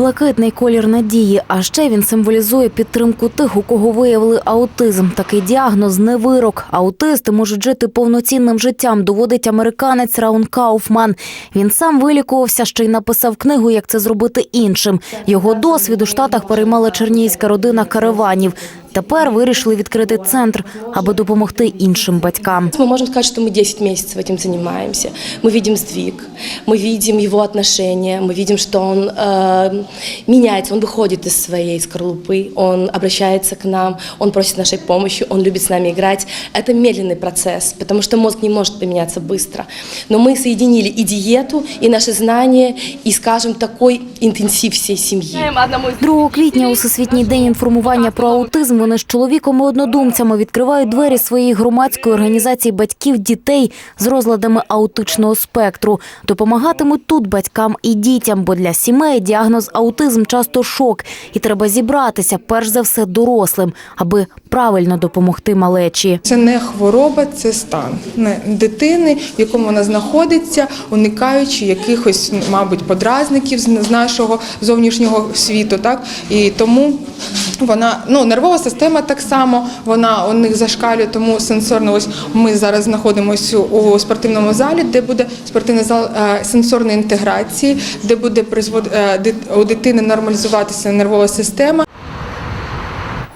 Блакитний колір надії, а ще він символізує підтримку тих, у кого виявили аутизм. Такий діагноз не вирок. Аутисти можуть жити повноцінним життям, доводить американець Раун Кауфман. Він сам вилікувався, ще й написав книгу, як це зробити іншим. Його досвід у штатах переймала чернійська родина караванів. Тепер вирішили відкрити центр, аби допомогти іншим батькам. Мы можем сказать, что мы 10 месяцев этим занимаемся. Мы видим сдвиг, мы видим его отношения, мы видим, что он э, меняется, он выходит из своей скорлупы, он обращается к нам, он просит нашей помощи, он любит с нами играть. Это медленный процесс, потому что мозг не может поменяться быстро. Но мы соединили и диету, и наши знания, и, скажем, такой интенсив всей семьи. 2 квітня у Всесвітній день інформування про аутизм вони з чоловіком і однодумцями відкривають двері своєї громадської організації батьків дітей з розладами аутичного спектру. Допомагатимуть тут батькам і дітям, бо для сімей діагноз аутизм часто шок, і треба зібратися перш за все дорослим, аби правильно допомогти малечі. Це не хвороба, це стан дитини, в якому вона знаходиться, уникаючи якихось, мабуть, подразників з нашого зовнішнього світу. Так і тому вона ну нервова система так само. Вона у них зашкалює, тому сенсорно. Ось ми зараз знаходимося у спортивному залі, де буде спортивний зал е, сенсорної інтеграції, де буде призвод е, у дитини нормалізуватися нервова система.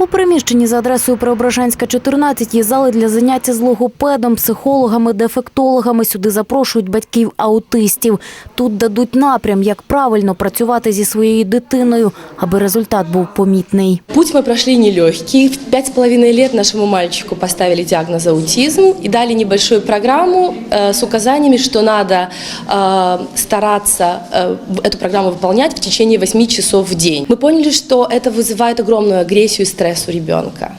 У приміщенні за адресою Преображенська, 14 є зали для заняття з логопедом, психологами, дефектологами. Сюди запрошують батьків аутистів. Тут дадуть напрям, як правильно працювати зі своєю дитиною, аби результат був помітний. Путь мы прошли нелегкий. В пять с половиной лет нашему мальчику поставили диагноз аутизм и дали небольшую программу э, с указаниями, что надо э, стараться э, в- эту программу выполнять в течение 8 часов в день. Мы поняли, что это вызывает огромную агрессию и стресс у ребенка.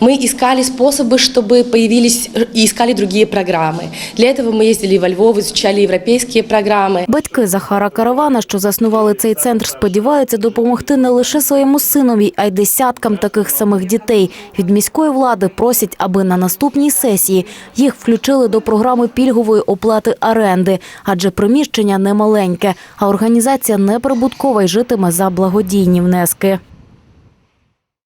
Мы искали способы, чтобы появились и искали другие программы. Для этого мы ездили во Львов, изучали европейские программы. Батьки Захара Каравана, що заснували цей центр, сподіваються допомогти не лише своєму синові, а й десяткам таких самих дітей. Від міської влади просять, аби на наступній сесії їх включили до програми пільгової оплати оренди, адже приміщення немаленьке, а організація неприбуткова й житиме за благодійні внески.